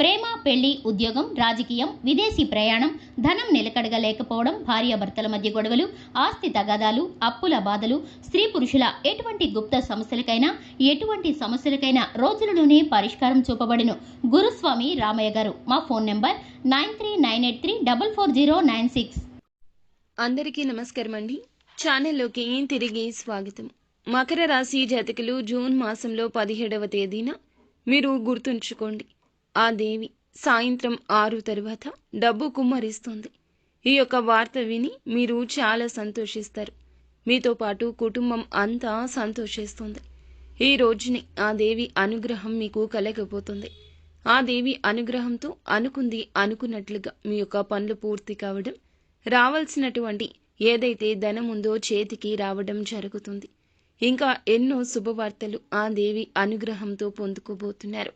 ప్రేమ పెళ్ళి ఉద్యోగం రాజకీయం విదేశీ ప్రయాణం ధనం నిలకడగా లేకపోవడం భార్యాభర్తల మధ్య గొడవలు ఆస్తి తగాదాలు అప్పుల బాధలు స్త్రీ పురుషుల ఎటువంటి గుప్త సమస్యలకైనా ఎటువంటి సమస్యలకైనా రోజులలోనే పరిష్కారం చూపబడిను. గురుస్వామి రామయ్య గారు మా phone number nine three nine eight three double four zero nine six. అందరికీ నమస్కారం అండి. ఛానల్లోకి తిరిగి స్వాగతం. మకర రాశి జాతకులు జూన్ మాసంలో పదిహేడవ తేదీన మీరు గుర్తుంచుకోండి. ఆ దేవి సాయంత్రం ఆరు తరువాత డబ్బు కుమ్మరిస్తుంది. ఈ యొక్క వార్త విని మీరు చాలా సంతోషిస్తారు. మీతో పాటు కుటుంబం అంతా సంతోషిస్తుంది. ఈ రోజుని ఆ దేవి అనుగ్రహం మీకు కలగబోతుంది. ఆ దేవి అనుగ్రహంతో అనుకుంది అనుకున్నట్లుగా మీ యొక్క పనులు పూర్తి కావడం రావాల్సినటువంటి ఏదైతే ధనం ఉందో చేతికి రావడం జరుగుతుంది. ఇంకా ఎన్నో శుభవార్తలు ఆ దేవి అనుగ్రహంతో పొందుకోబోతున్నారు.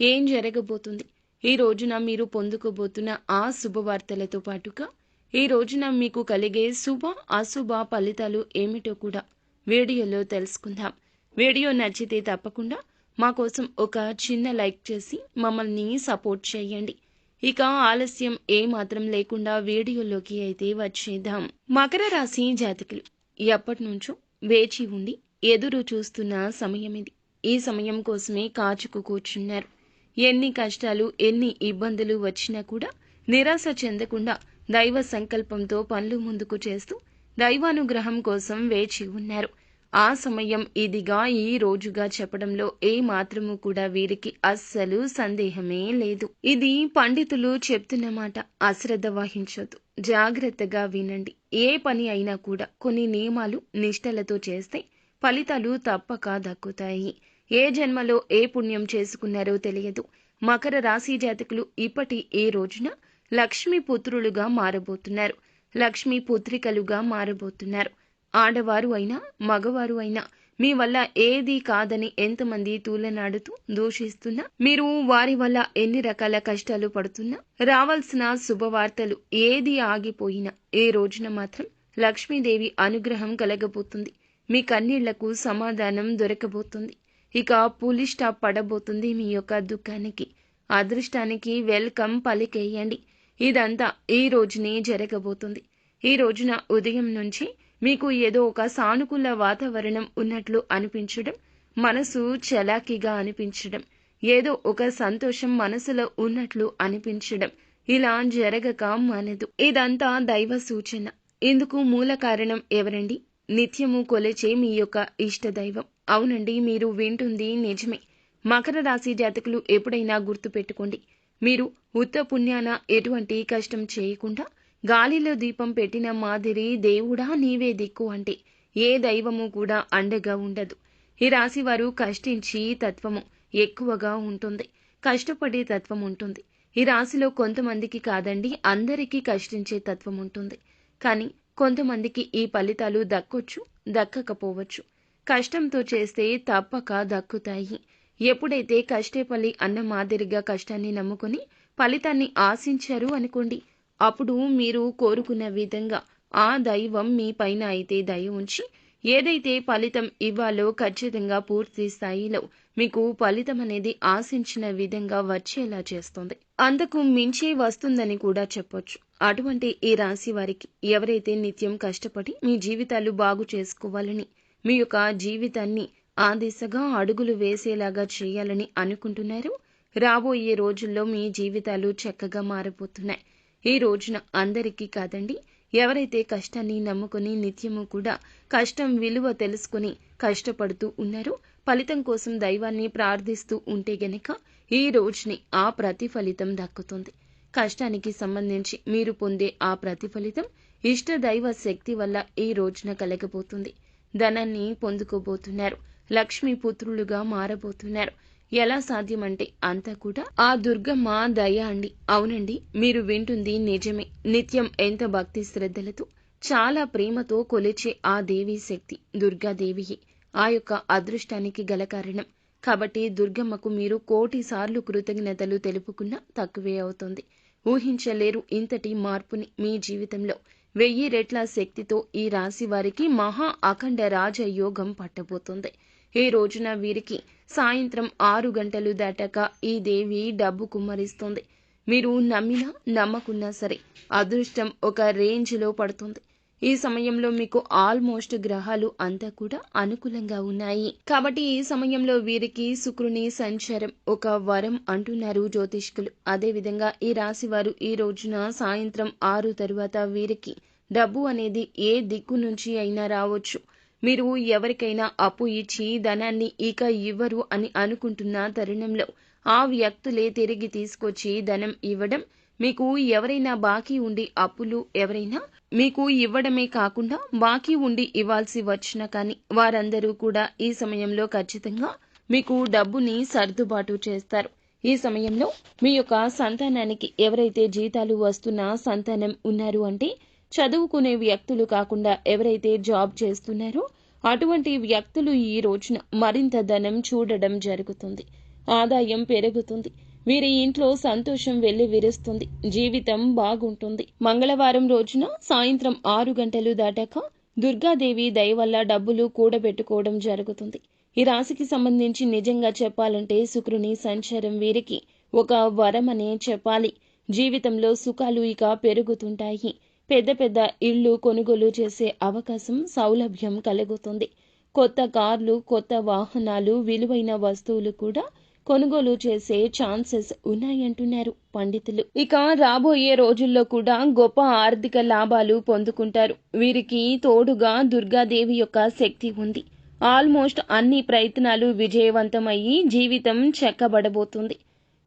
ఏం జరగబోతుంది? ఈ రోజున మీరు పొందుకోబోతున్న ఆ శుభవార్తలతో పాటుగా ఈ రోజున మీకు కలిగే శుభ అశుభ ఫలితాలు ఏమిటో కూడా వీడియోలో తెలుసుకుందాం. వీడియో నచ్చితే తప్పకుండా మా కోసం ఒక చిన్న లైక్ చేసి మమ్మల్ని సపోర్ట్ చేయండి. ఇక ఆలస్యం ఏ మాత్రం లేకుండా వీడియోలోకి అయితే వచ్చేద్దాం. మకర రాశి జాతకులు ఎప్పటి నుంచో వేచి ఉండి ఎదురు చూస్తున్న సమయం ఇది ఈ సమయం కోసమే కాచుకు కూర్చున్నారు. ఎన్ని కష్టాలు ఎన్ని ఇబ్బందులు వచ్చినా కూడా నిరాశ చెందకుండా దైవ సంకల్పంతో పనులు ముందుకు చేస్తూ దైవానుగ్రహం కోసం వేచి ఉన్నారు. ఆ సమయం ఇదిగా ఈ రోజుగా చెప్పడంలో ఏ మాత్రము కూడా వీరికి అస్సలు సందేహమే లేదు. ఇది పండితులు చెప్తున్న మాట అశ్రద్ధ వహించొద్దు. జాగ్రత్తగా వినండి. ఏ పని అయినా కూడా కొన్ని నియమాలు నిష్టలతో చేస్తే ఫలితాలు తప్పక దక్కుతాయి. ఏ జన్మలో ఏ పుణ్యం చేసుకున్నారో తెలియదు. మకర రాశి జాతకులు ఇప్పటి ఏ రోజున లక్ష్మీ పుత్రులుగా మారబోతున్నారు. లక్ష్మీ పుత్రికలుగా మారబోతున్నారు. ఆడవారు అయినా మగవారు అయినా మీ వల్ల ఏది కాదని ఎంతమంది తూలనాడుతూ దూషిస్తున్నా మీరు వారి వల్ల ఎన్ని రకాల కష్టాలు పడుతున్నా రావాల్సిన శుభవార్తలు ఏది ఆగిపోయినా ఏ రోజున మాత్రం లక్ష్మీదేవి అనుగ్రహం కలగబోతుంది. మీ కన్నీళ్ళకు సమాధానం దొరకబోతుంది. ఇక పోలీస్ స్టాప్ పడబోతుంది మీ యొక్క దుఃఖానికి. అదృష్టానికి వెల్కమ్ పలికేయండి. ఇదంతా ఈ రోజునే జరగబోతుంది. ఈ రోజున ఉదయం నుంచి మీకు ఏదో ఒక సానుకూల వాతావరణం ఉన్నట్లు అనిపించడం మనసు చలాకీగా అనిపించడం ఏదో ఒక సంతోషం మనసులో ఉన్నట్లు అనిపించడం ఇలా జరగక మనదు. ఇదంతా దైవ సూచన. ఇందుకు మూల కారణం ఎవరండి? నిత్యము కొలిచే మీ యొక్క ఇష్ట దైవం అవునండి మీరు వింటుంది నిజమే. మకర రాశి జాతకులు ఎప్పుడైనా గుర్తు పెట్టుకోండి మీరు ఉత్త పుణ్యాన ఎటువంటి కష్టం చేయకుండా గాలిలో దీపం పెట్టిన మాదిరి దేవుడా నీవే దిక్కు అంటే ఏ దైవము కూడా అండగా ఉండదు. ఈ రాశి వారు కష్టించి తత్వము ఎక్కువగా ఉంటుంది. కష్టపడే తత్వం ఉంటుంది. ఈ రాశిలో కొంతమందికి కాదండి అందరికీ కష్టించే తత్వం ఉంటుంది. కానీ కొంతమందికి ఈ ఫలితాలు దక్కొచ్చు దక్కకపోవచ్చు. కష్టంతో చేస్తే తప్పక దక్కుతాయి. ఎప్పుడైతే కష్టేపల్లి అన్న మాదిరిగా కష్టాన్ని నమ్ముకుని ఫలితాన్ని ఆశించారు అనుకోండి అప్పుడు మీరు కోరుకున్న విధంగా ఆ దైవం మీ పైన అయితే దయ ఉంచి ఏదైతే ఫలితం ఇవ్వాలో ఖచ్చితంగా పూర్తి స్థాయిలో మీకు ఫలితం అనేది ఆశించిన విధంగా వచ్చేలా చేస్తుంది. అంతకు మించి వస్తుందని కూడా చెప్పొచ్చు. అటువంటి ఈ రాశి వారికి ఎవరైతే నిత్యం కష్టపడి మీ జీవితాలు బాగు చేసుకోవాలని మీ యొక్క జీవితాన్ని ఆ దిశగా అడుగులు వేసేలాగా చేయాలని అనుకుంటున్నారు. రాబోయే రోజుల్లో మీ జీవితాలు చక్కగా మారిపోతున్నాయి. ఈ రోజున అందరికీ కాదండి ఎవరైతే కష్టాన్ని నమ్ముకుని నిత్యము కూడా కష్టం విలువ తెలుసుకుని కష్టపడుతూ ఉన్నారో ఫలితం కోసం దైవాన్ని ప్రార్థిస్తూ ఉంటే గనక ఈ రోజుని ఆ ప్రతిఫలితం దక్కుతుంది. కష్టానికి సంబంధించి మీరు పొందే ఆ ప్రతిఫలితం ఇష్ట దైవ శక్తి వల్ల ఈ రోజున కలగబోతుంది. ధనాన్ని పొందుకోబోతున్నారు. లక్ష్మీ పుత్రులుగా మారబోతున్నారు. ఎలా సాధ్యమంటే అంతా కూడా ఆ దుర్గమ్మ దయ అండి. అవునండి మీరు వింటుంది నిజమే. నిత్యం ఎంత భక్తి శ్రద్ధలతో చాలా ప్రేమతో కొలిచే ఆ దేవీ శక్తి దుర్గాదేవియే. ఆ యొక్క అదృష్టానికి గల కారణం. కాబట్టి దుర్గమ్మకు మీరు కోటి సార్లు కృతజ్ఞతలు తెలుపుకున్నా తక్కువే అవుతుంది. ఊహించలేరు ఇంతటి మార్పుని మీ జీవితంలో. వెయ్యి రెట్ల శక్తితో ఈ రాశి వారికి మహా అఖండ రాజయోగం పట్టబోతుంది. ఈ రోజున వీరికి సాయంత్రం ఆరు గంటలు దాటాక ఈ దేవి డబ్బు కుమ్మరిస్తుంది. మీరు నమ్మినా నమ్మకున్నా సరే అదృష్టం ఒక రేంజ్లో పడుతుంది. ఈ సమయంలో మీకు ఆల్మోస్ట్ గ్రహాలు అంతా కూడా అనుకూలంగా ఉన్నాయి. కాబట్టి ఈ సమయంలో వీరికి శుక్రుని సంచారం ఒక వరం అంటున్నారు జ్యోతిష్కులు. అదేవిధంగా ఈ రాశి వారు ఈ రోజున సాయంత్రం ఆరు తరువాత వీరికి డబ్బు అనేది ఏ దిక్కు నుంచి అయినా రావచ్చు. మీరు ఎవరికైనా అప్పు ఇచ్చి ధనాన్ని ఇక ఇవ్వరు అని అనుకుంటున్న తరుణంలో ఆ వ్యక్తులే తిరిగి తీసుకొచ్చి ధనం ఇవ్వడం మీకు ఎవరైనా బాకీ ఉండి అప్పులు ఎవరైనా మీకు ఇవ్వడమే కాకుండా బాకీ ఉండి ఇవ్వాల్సి వచ్చినా కానీ వారందరూ కూడా ఈ సమయంలో ఖచ్చితంగా మీకు డబ్బుని సర్దుబాటు చేస్తారు. ఈ సమయంలో మీ యొక్క సంతానానికి ఎవరైతే జీతాలు వస్తున్న సంతానం ఉన్నారు అంటే చదువుకునే వ్యక్తులు కాకుండా ఎవరైతే జాబ్ చేస్తున్నారో అటువంటి వ్యక్తులు ఈ రోజున మరింత ధనం చూడడం జరుగుతుంది. ఆదాయం పెరుగుతుంది. వీరి ఇంట్లో సంతోషం వెళ్ళి విరుస్తుంది. జీవితం బాగుంటుంది. మంగళవారం రోజున సాయంత్రం ఆరు గంటలు దాటాక దుర్గాదేవి దయ వల్ల డబ్బులు కూడబెట్టుకోవడం జరుగుతుంది. ఈ రాశికి సంబంధించి నిజంగా చెప్పాలంటే శుక్రుని సంచారం వీరికి ఒక వరమనే చెప్పాలి. జీవితంలో సుఖాలు ఇక పెరుగుతుంటాయి. పెద్ద పెద్ద ఇళ్ళు కొనుగోలు చేసే అవకాశం సౌలభ్యం కలుగుతుంది. కొత్త కార్లు కొత్త వాహనాలు విలువైన వస్తువులు కూడా కొనుగోలు చేసే ఛాన్సెస్ ఉన్నాయంటున్నారు పండితులు. ఇక రాబోయే రోజుల్లో కూడా గొప్ప ఆర్థిక లాభాలు పొందుకుంటారు. వీరికి తోడుగా దుర్గాదేవి యొక్క శక్తి ఉంది. ఆల్మోస్ట్ అన్ని ప్రయత్నాలు విజయవంతమయ్యి జీవితం చెక్కబడబోతుంది.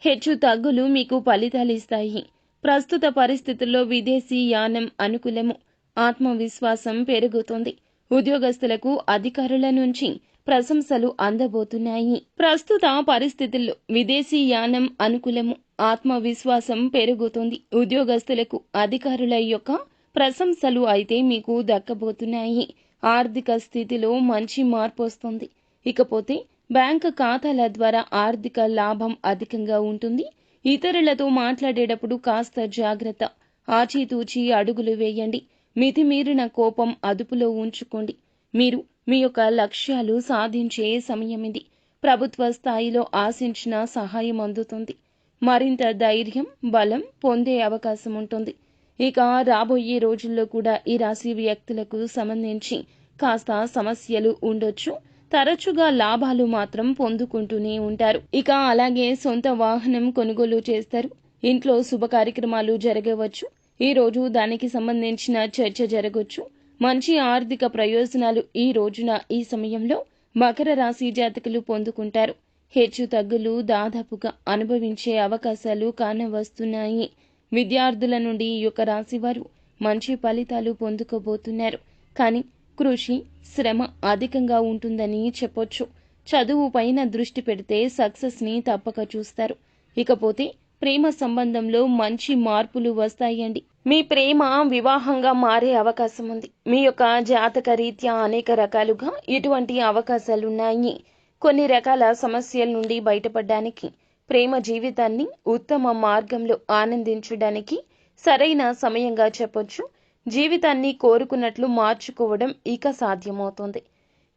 హెచ్చు తగ్గులు మీకు ఫలితాలిస్తాయి ప్రస్తుత పరిస్థితుల్లో విదేశీ యానం అనుకూలము. ఆత్మవిశ్వాసం పెరుగుతుంది. ఉద్యోగస్తులకు అధికారుల నుంచి ప్రశంసలు అందబోతున్నాయి. ప్రస్తుత పరిస్థితుల్లో విదేశీ యానం అనుకూలము ఆత్మవిశ్వాసం పెరుగుతుంది. ఉద్యోగస్తులకు అధికారుల యొక్క ప్రశంసలు అయితే మీకు దక్కబోతున్నాయి. ఆర్థిక స్థితిలో మంచి మార్పు వస్తుంది ఇకపోతే బ్యాంక్ ఖాతాల ద్వారా ఆర్థిక లాభం అధికంగా ఉంటుంది. ఇతరులతో మాట్లాడేటప్పుడు కాస్త జాగ్రత్త. ఆచితూచి అడుగులు వేయండి. మితిమీరిన కోపం అదుపులో ఉంచుకోండి. మీరు మీ యొక్క లక్ష్యాలు సాధించే సమయం ఇది. ప్రభుత్వ స్థాయిలో ఆశించిన సహాయం అందుతుంది. మరింత ధైర్యం బలం పొందే అవకాశం ఉంటుంది. ఇక రాబోయే రోజుల్లో కూడా ఈ రాశి వ్యక్తులకు సంబంధించి కాస్త సమస్యలు ఉండొచ్చు. తరచుగా లాభాలు మాత్రం పొందుకుంటూనే ఉంటారు. ఇక అలాగే సొంత వాహనం కొనుగోలు చేస్తారు. ఇంట్లో శుభ కార్యక్రమాలు జరగవచ్చు. ఈ రోజు దానికి సంబంధించిన చర్చ జరగవచ్చు మంచి ఆర్థిక ప్రయోజనాలు ఈ రోజున ఈ సమయంలో మకర రాశి జాతకులు పొందుకుంటారు. హెచ్చు తగ్గులు దాదాపుగా అనుభవించే అవకాశాలు కానవస్తున్నాయి. విద్యార్థుల నుండి ఈ యొక్క రాశి వారు మంచి ఫలితాలు పొందుకోబోతున్నారు. కానీ కృషి శ్రమ అధికంగా ఉంటుందని చెప్పొచ్చు. చదువు పైన దృష్టి పెడితే సక్సెస్ని తప్పక చూస్తారు. ఇకపోతే ప్రేమ సంబంధంలో మంచి మార్పులు వస్తాయండి. మీ ప్రేమ వివాహంగా మారే అవకాశం ఉంది మీ యొక్క జాతక రీత్యా అనేక రకాలుగా ఇటువంటి అవకాశాలున్నాయి. కొన్ని రకాల సమస్యల నుండి బయటపడడానికి ప్రేమ జీవితాన్ని ఉత్తమ మార్గంలో ఆనందించడానికి సరైన సమయంగా చెప్పొచ్చు. జీవితాన్ని కోరుకున్నట్లు మార్చుకోవడం ఇక సాధ్యమవుతుంది.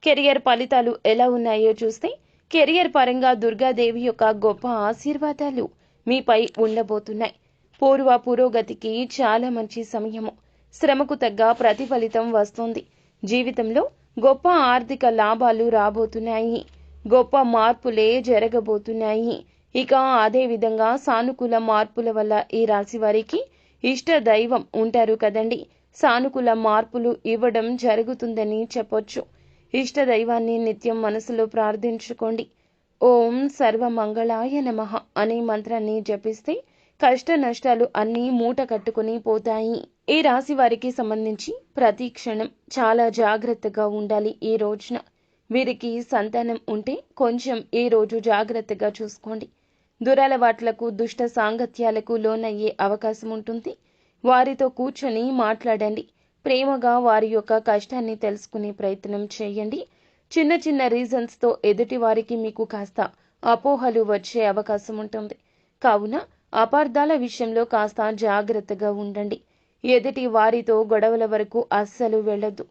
కెరియర్ ఫలితాలు ఎలా ఉన్నాయో చూస్తే కెరియర్ పరంగా దుర్గాదేవి యొక్క గొప్ప ఆశీర్వాదాలు మీపై ఉండబోతున్నాయి. పూర్వ పురోగతికి చాలా మంచి సమయము. శ్రమకు తగ్గ ప్రతిఫలితం వస్తుంది. జీవితంలో గొప్ప ఆర్థిక లాభాలు రాబోతున్నాయి. గొప్ప మార్పులే జరగబోతున్నాయి. ఇక అదే విధంగా సానుకూల మార్పుల వల్ల ఈ రాశి వారికి ఇష్ట దైవం ఉంటారు కదండి. సానుకూల మార్పులు ఇవ్వడం జరుగుతుందని చెప్పొచ్చు. ఇష్ట దైవాన్ని నిత్యం మనసులో ప్రార్థించుకోండి. ఓం సర్వమంగళాయ నమః అనే మంత్రాన్ని జపిస్తే కష్ట నష్టాలు అన్నీ మూట కట్టుకుని పోతాయి. ఈ రాశి వారికి సంబంధించి ప్రతి క్షణం చాలా జాగ్రత్తగా ఉండాలి ఈ రోజున. వీరికి సంతానం ఉంటే కొంచెం ఈ రోజు జాగ్రత్తగా చూసుకోండి. దురలవాట్లకు దుష్ట సాంగత్యాలకు లోనయ్యే అవకాశం ఉంటుంది. వారితో కూర్చొని మాట్లాడండి. ప్రేమగా వారి యొక్క కష్టాన్ని తెలుసుకునే ప్రయత్నం చేయండి. చిన్న చిన్న రీజన్స్తో ఎదుటి వారికి మీకు కాస్త అపోహలు వచ్చే అవకాశం ఉంటుంది. కావున అపార్థాల విషయంలో కాస్త జాగ్రత్తగా ఉండండి. ఎదుటి వారితో గొడవల వరకు అస్సలు వెళ్ళొద్దు.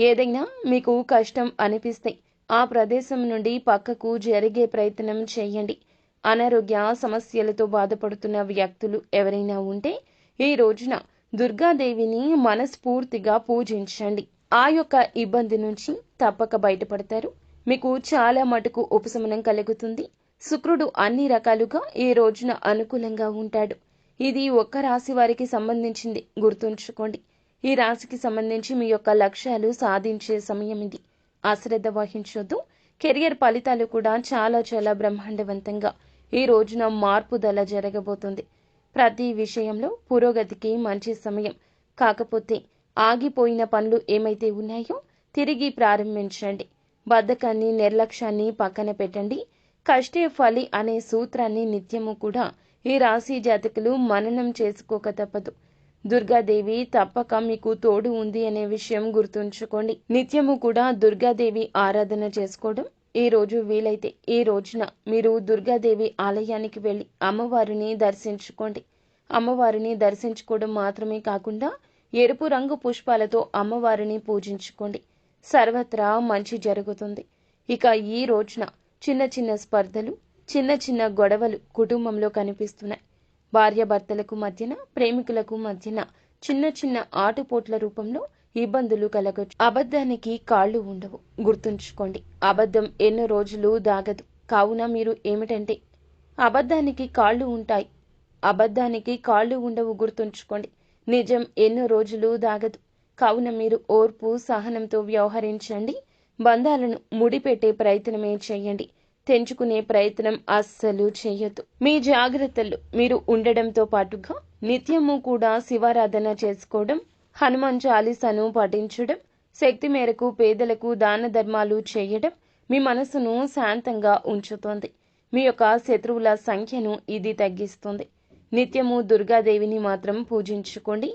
ఏదైనా మీకు కష్టం అనిపిస్తే ఆ ప్రదేశం నుండి పక్కకు జరిగే ప్రయత్నం చేయండి. అనారోగ్య సమస్యలతో బాధపడుతున్న వ్యక్తులు ఎవరైనా ఉంటే ఈ రోజున దుర్గాదేవిని మనస్ఫూర్తిగా పూజించండి. ఆ యొక్క ఇబ్బంది నుంచి తప్పక బయటపడతారు. మీకు చాలా మటుకు ఉపశమనం కలుగుతుంది. శుక్రుడు అన్ని రకాలుగా ఈ రోజున అనుకూలంగా ఉంటాడు. ఇది ఒక్క రాశి వారికి సంబంధించింది. గుర్తుంచుకోండి ఈ రాశికి సంబంధించి మీ యొక్క లక్ష్యాలు సాధించే సమయం ఇది. అశ్రద్ధ వహించొద్దు. కెరియర్ ఫలితాలు కూడా చాలా చాలా బ్రహ్మాండవంతంగా ఈ రోజున మార్పుదల జరగబోతుంది. ప్రతి విషయంలో పురోగతికి మంచి సమయం. కాకపోతే ఆగిపోయిన పనులు ఏమైతే ఉన్నాయో తిరిగి ప్రారంభించండి. బద్ధకాన్ని నిర్లక్ష్యాన్ని పక్కన పెట్టండి. కష్టే ఫలి అనే సూత్రాన్ని నిత్యము కూడా ఈ రాశి జాతకులు మననం చేసుకోక తప్పదు. దుర్గాదేవి తప్పక మీకు తోడు ఉంది అనే విషయం గుర్తుంచుకోండి. నిత్యము కూడా దుర్గాదేవి ఆరాధన చేసుకోవడం ఈ రోజు వీలైతే ఈ రోజున మీరు దుర్గాదేవి ఆలయానికి వెళ్ళి అమ్మవారిని దర్శించుకోండి. అమ్మవారిని దర్శించుకోవడం మాత్రమే కాకుండా ఎరుపు రంగు పుష్పాలతో అమ్మవారిని పూజించుకోండి. సర్వత్రా మంచి జరుగుతుంది. ఇక ఈ రోజున చిన్న చిన్న స్పర్ధలు చిన్న చిన్న గొడవలు కుటుంబంలో కనిపిస్తున్నాయి. భార్యాభర్తలకు మధ్యన ప్రేమికులకు మధ్యన చిన్న చిన్న ఆటుపోట్ల రూపంలో ఇబ్బందులు కలగచ్చు. అబద్ధానికి కాళ్ళు ఉండవు. గుర్తుంచుకోండి అబద్ధం ఎన్నో రోజులు దాగదు. కావున మీరు ఏమిటంటే అబద్ధానికి కాళ్ళు ఉంటాయి. అబద్ధానికి కాళ్ళు ఉండవు గుర్తుంచుకోండి. నిజం ఎన్నో రోజులు దాగదు. కావున మీరు ఓర్పు సహనంతో వ్యవహరించండి. బంధాలను ముడిపెట్టే ప్రయత్నమే చేయండి. తెంచుకునే ప్రయత్నం అస్సలు చేయొద్దు. మీ జాగ్రత్తలు మీరు ఉండడంతో పాటుగా నిత్యము కూడా శివారాధన చేసుకోవడం హనుమాన్ చాలీసాను పఠించడం శక్తి మేరకు పేదలకు దాన ధర్మాలు చేయడం మీ మనసును శాంతంగా ఉంచుతోంది. మీ యొక్క శత్రువుల సంఖ్యను ఇది తగ్గిస్తుంది. నిత్యము దుర్గాదేవిని మాత్రం పూజించుకోండి.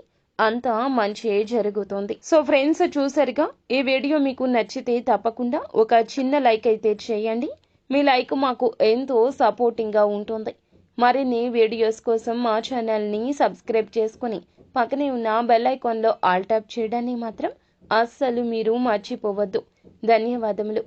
అంతా మంచి జరుగుతుంది. సో ఫ్రెండ్స్ చూసారుగా? ఈ వీడియో మీకు నచ్చితే తప్పకుండా ఒక చిన్న లైక్ అయితే చేయండి. మీ లైక్ మాకు ఎంతో సపోర్టింగ్గా ఉంటుంది. మరిన్ని వీడియోస్ కోసం మా ఛానల్ని సబ్స్క్రైబ్ చేసుకుని పక్కనే ఉన్న బెల్ ఐకాన్లో ఆల్ ట్యాప్ చేయడాన్ని మాత్రం అస్సలు మీరు మర్చిపోవద్దు. ధన్యవాదములు.